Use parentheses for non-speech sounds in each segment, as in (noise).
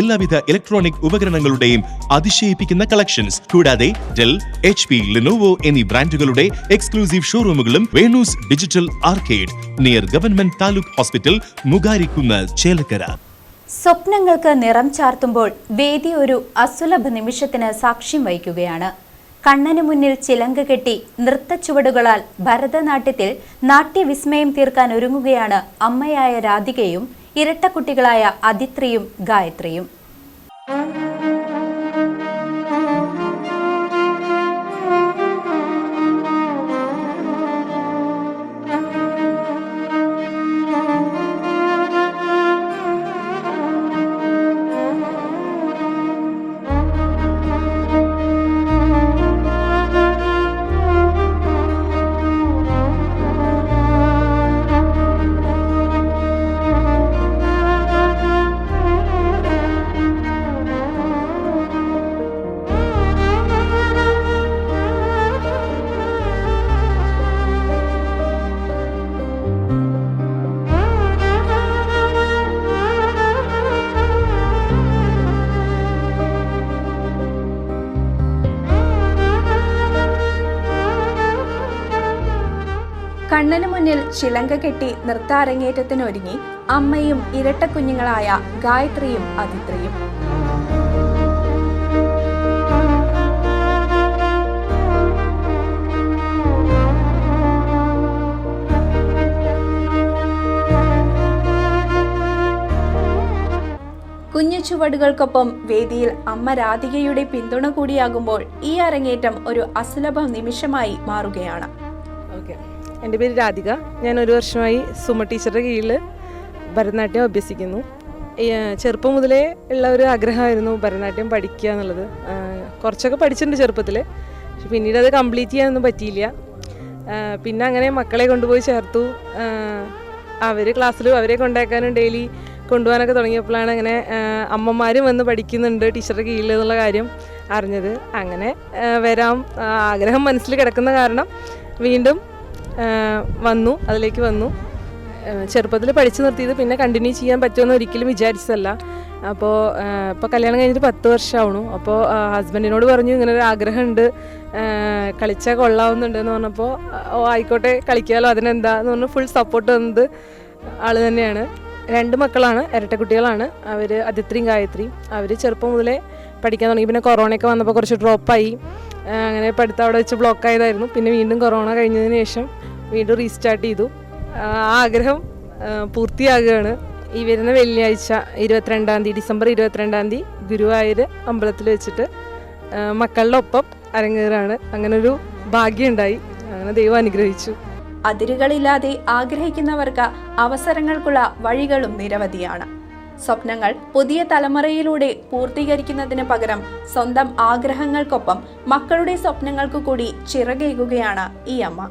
എല്ലാവിധ ഇലക്ട്രോണിക് ഉപകരണങ്ങളുടെയും അതിശയിപ്പിക്കുന്ന കളക്ഷൻസ് കൂടാതെ ഡെൽ എച്ച് പി ലിനോവോ എന്നീ ബ്രാൻഡുകളുടെ exclusive ഷോറൂമുകളും Venu's digital arcade near government taluk hospital മുഗാരിക്കുന്ന Chelakkara. സ്വപ്നങ്ങൾക്ക് നിറം ചാർത്തുമ്പോൾ വേദി ഒരു അസുലഭ നിമിഷത്തിന് സാക്ഷ്യം വഹിക്കുകയാണ്. കണ്ണനു മുന്നിൽ ചിലങ്ക കെട്ടി നൃത്തച്ചുവടുകളാൽ ഭരതനാട്യത്തിൽ നാട്യവിസ്മയം തീർക്കാൻ ഒരുങ്ങുകയാണ് അമ്മയായ രാധികയും ഇരട്ടക്കുട്ടികളായ അദിത്രിയും ഗായത്രിയും. കണ്ണന് മുന്നിൽ ശിലങ്ക കെട്ടി നൃത്താരങ്ങേറ്റത്തിനൊരുങ്ങി അമ്മയും ഇരട്ടക്കുഞ്ഞുങ്ങളായ ഗായത്രിയും അതിത്രയും കുഞ്ഞു ചുവടുകൾക്കൊപ്പം വേദിയിൽ അമ്മ രാധികയുടെ പിന്തുണ കൂടിയാകുമ്പോൾ ഈ അരങ്ങേറ്റം ഒരു അസുലഭ നിമിഷമായി മാറുകയാണ്. എന്റെ പേര് രാധിക. ഞാൻ ഒരു വർഷമായി സുമ ടീച്ചറുടെ കീഴിൽ ഭരതനാട്യം അഭ്യസിക്കുന്നു. ചെറുപ്പം മുതലേ ഉള്ള ഒരു ആഗ്രഹമായിരുന്നു ഭരതനാട്യം പഠിക്കുക എന്നുള്ളത്. കുറച്ചൊക്കെ പഠിച്ചിട്ടുണ്ട് ചെറുപ്പത്തിൽ. പക്ഷെ പിന്നീട് അത് കംപ്ലീറ്റ് ചെയ്യാനൊന്നും പറ്റിയില്ല. പിന്നെ അങ്ങനെ മക്കളെ കൊണ്ടുപോയി ചേർത്തു. അവർ ക്ലാസ്സിൽ അവരെ കൊണ്ടാക്കാനും ഡെയിലി കൊണ്ടുപോകാനൊക്കെ തുടങ്ങിയപ്പോഴാണ് അങ്ങനെ അമ്മമാരും വന്ന് പഠിക്കുന്നുണ്ട് ടീച്ചറുടെ കീഴിൽ എന്നുള്ള കാര്യം അറിഞ്ഞത്. അങ്ങനെ വരാം. ആഗ്രഹം മനസ്സിൽ കിടക്കുന്ന കാരണം വീണ്ടും വന്നു അതിലേക്ക് വന്നു. ചെറുപ്പത്തിൽ പഠിച്ചു നിർത്തിയത് പിന്നെ കണ്ടിന്യൂ ചെയ്യാൻ പറ്റുമെന്ന് ഒരിക്കലും വിചാരിച്ചതല്ല. അപ്പോൾ ഇപ്പോൾ കല്യാണം കഴിഞ്ഞിട്ട് പത്ത് വർഷമാവണു. അപ്പോൾ ഹസ്ബൻഡിനോട് പറഞ്ഞു ഇങ്ങനെ ഒരു ആഗ്രഹമുണ്ട്. കളിച്ചാൽ കൊള്ളാവുന്നുണ്ട് എന്ന് പറഞ്ഞപ്പോൾ ഓ ആയിക്കോട്ടെ കളിക്കാമല്ലോ അതിനെന്താ? എന്ന് പറഞ്ഞാൽ ഫുൾ സപ്പോർട്ട് തന്നത് ആൾ തന്നെയാണ്. രണ്ട് മക്കളാണ് ഇരട്ടക്കുട്ടികളാണ് അവർ അതിത്രിയും ഗായത്രിയും. അവർ ചെറുപ്പം മുതലേ പഠിക്കാൻ തുടങ്ങി. പിന്നെ കൊറോണയൊക്കെ വന്നപ്പോൾ കുറച്ച് ഡ്രോപ്പായി അങ്ങനെ പഠിത്തം അവിടെ വെച്ച് ബ്ലോക്ക് ആയതായിരുന്നു. പിന്നെ വീണ്ടും കൊറോണ കഴിഞ്ഞതിന് ശേഷം വീണ്ടും റീസ്റ്റാർട്ട് ചെയ്തു. ആ ആഗ്രഹം പൂർത്തിയാകുകയാണ്. ഈ വരുന്ന വെള്ളിയാഴ്ച ഇരുപത്തിരണ്ടാം തീയതി ഡിസംബർ ഇരുപത്തിരണ്ടാം തീയതി ഗുരുവായൂർ അമ്പലത്തിൽ വെച്ചിട്ട് മക്കളുടെ ഒപ്പം അരങ്ങേറാണ്. അങ്ങനെ ഒരു ഭാഗ്യമുണ്ടായി അങ്ങനെ ദൈവം അനുഗ്രഹിച്ചു. അതിരുകളില്ലാതെ ആഗ്രഹിക്കുന്നവർക്ക് അവസരങ്ങൾക്കുള്ള വഴികളും നിരവധിയാണ്. സ്വപ്നങ്ങൾ പുതിയ തലമുറയിലൂടെ പൂർത്തീകരിക്കുന്നതിന് പകരം സ്വന്തം ആഗ്രഹങ്ങൾക്കൊപ്പം മക്കളുടെ സ്വപ്നങ്ങൾക്കു കൂടി ചിറകേകുകയാണ് ഈ അമ്മ.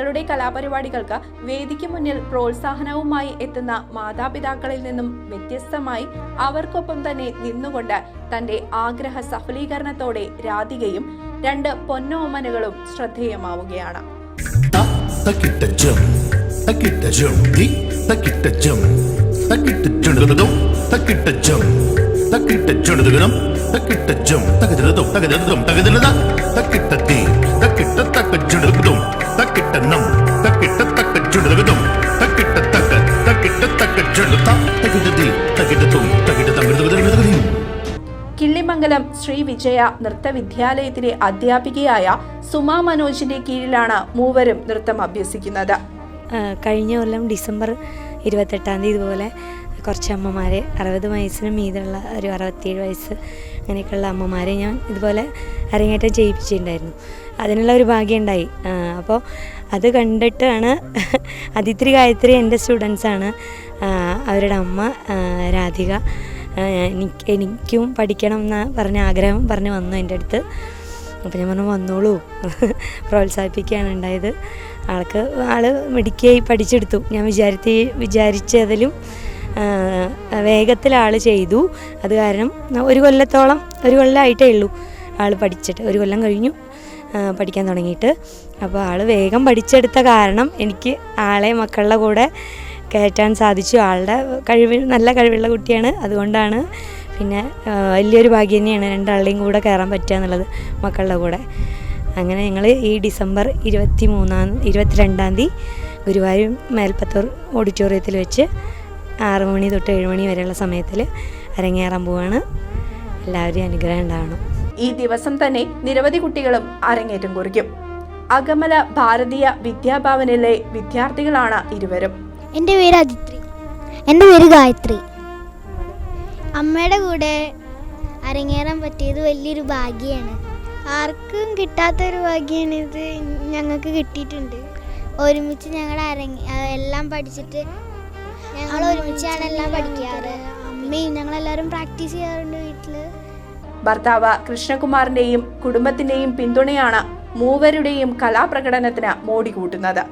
കുട്ടികളുടെ കലാപരിപാടികൾക്ക് വേദിക്ക് മുന്നിൽ പ്രോത്സാഹനവുമായി എത്തുന്ന മാതാപിതാക്കളിൽ നിന്നും വ്യത്യസ്തമായി അവർക്കൊപ്പം തന്നെ നിന്നുകൊണ്ട് തന്റെ ആഗ്രഹ സഫലീകരണത്തോടെ രാധികയും രണ്ട് പൊന്നോമനകളും ശ്രദ്ധേയമാവുകയാണ് തക്കിട്ട ജം തക്കിട്ട ജം തക്കിട്ട ജം തക്കിട്ട ജുണുദും തക്കിട്ട ജം തക്കിട്ട വിജയ നൃത്തവിദ്യാലയത്തിലെ അധ്യാപികയായ സുമാ മനോജിന്റെ കീഴിലാണ് മൂവരും നൃത്തം അഭ്യസിക്കുന്നത്. കഴിഞ്ഞ കൊല്ലം ഡിസംബർ ഇരുപത്തെട്ടാം തീയതി ഇതുപോലെ കുറച്ച് അമ്മമാരെ അറുപത് വയസ്സിന് മീതുള്ള ഒരു അറുപത്തിയേഴ് വയസ്സ് അങ്ങനെയൊക്കെയുള്ള അമ്മമാരെ ഞാൻ ഇതുപോലെ അരങ്ങേറ്റം ചെയ്യിപ്പിച്ചിട്ടുണ്ടായിരുന്നു. അതിനുള്ള ഒരു ഭാഗ്യം ഉണ്ടായി. അപ്പോൾ അത് കണ്ടിട്ടാണ് (laughs) അതിത്രി ഗായത്രി എന്റെ സ്റ്റുഡൻസാണ് അവരുടെ അമ്മ രാധിക എനിക്ക് എനിക്കും പഠിക്കണം എന്ന് പറഞ്ഞ ആഗ്രഹം പറഞ്ഞ് വന്നു എന്റെ അടുത്ത്. അപ്പോൾ ഞാൻ പറഞ്ഞു വന്നോളൂ. (laughs) പ്രോത്സാഹിപ്പിക്കുകയാണ് ഉണ്ടായത്. ആൾക്ക് ആൾ മിടുക്കിയായി പഠിച്ചെടുത്തു. ഞാൻ വിചാരിച്ച വിചാരിച്ചതിലും വേഗത്തിൽ ആൾ ചെയ്തു. അത് കാരണം ഒരു കൊല്ലത്തോളം ഒരു കൊല്ലമായിട്ടേ ഉള്ളൂ ആൾ പഠിച്ചിട്ട്. ഒരു കൊല്ലം കഴിഞ്ഞു പഠിക്കാൻ തുടങ്ങിയിട്ട്. അപ്പോൾ ആൾ വേഗം പഠിച്ചെടുത്ത കാരണം എനിക്ക് ആളെ മക്കളുടെ കൂടെ കയറ്റാൻ സാധിച്ചു. ആളുടെ കഴിവ് നല്ല കഴിവുള്ള കുട്ടിയാണ്. അതുകൊണ്ടാണ് പിന്നെ വലിയൊരു ഭാഗ്യം തന്നെയാണ് രണ്ടാളുടെയും കൂടെ കയറാൻ പറ്റുക എന്നുള്ളത് മക്കളുടെ കൂടെ. അങ്ങനെ ഞങ്ങൾ ഈ ഡിസംബർ ഇരുപത്തി മൂന്നാം ഇരുപത്തിരണ്ടാം തീയതി ഗുരുവായൂർ മേൽപ്പത്തൂർ ഓഡിറ്റോറിയത്തിൽ വെച്ച് ആറ് മണി തൊട്ട് ഏഴ് മണി വരെയുള്ള സമയത്തിൽ അരങ്ങേറാൻ പോവാണ്. എല്ലാവരെയും അനുഗ്രഹം ഉണ്ടാവണം. ഈ ദിവസം തന്നെ നിരവധി കുട്ടികളും അരങ്ങേറ്റം കുറിക്കും. അകമല ഭാരതീയ വിദ്യാഭവനിലെ വിദ്യാർത്ഥികളാണ് ഇരുവരും. എന്റെ പേര് അജിത്രി. എന്റെ പേര് ഗായത്രി. അമ്മയുടെ കൂടെ അരങ്ങേറാൻ പറ്റിയത് വലിയൊരു ഭാഗ്യമാണ് ആർക്കും കിട്ടാത്തൊരു ഭാഗ്യമാണ് ഇത് ഞങ്ങൾക്ക് കിട്ടിയിട്ടുണ്ട്. ഒരുമിച്ച് ഞങ്ങൾ അരങ്ങ എല്ലാം പഠിച്ചിട്ട് ഞങ്ങൾ ഒരുമിച്ചാണ് എല്ലാം പഠിക്കാറ്. അമ്മയും ഞങ്ങളെല്ലാവരും പ്രാക്ടീസ് ചെയ്യാറുണ്ട് വീട്ടിൽ ഭർത്താവ് കൃഷ്ണകുമാറിന്റെയും കുടുംബത്തിന്റെയും പിന്തുണയാണ് മൂവരുടെയും കലാപ്രകടനത്തിന് മോടി കൂട്ടുന്നത്.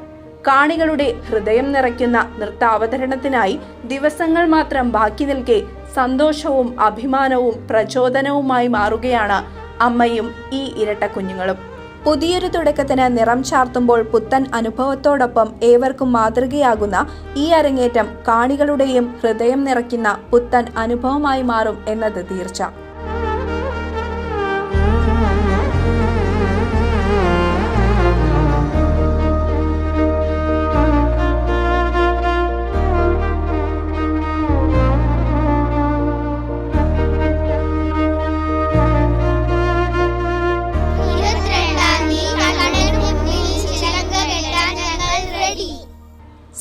കാണികളുടെ ഹൃദയം നിറയ്ക്കുന്ന നൃത്താവതരണത്തിനായി ദിവസങ്ങൾ മാത്രം ബാക്കി നിൽക്കെ സന്തോഷവും അഭിമാനവും പ്രചോദനവുമായി മാറുകയാണ് അമ്മയും ഈ ഇരട്ട കുഞ്ഞുങ്ങളും. പുതിയൊരു തുടക്കത്തിന് നിറം ചാർത്തുമ്പോൾ പുത്തൻ അനുഭവത്തോടൊപ്പം ഏവർക്കും മാതൃകയാകുന്ന ഈ അരങ്ങേറ്റം കാണികളുടെയും ഹൃദയം നിറയ്ക്കുന്ന പുത്തൻ അനുഭവമായി മാറും എന്നത് തീർച്ച.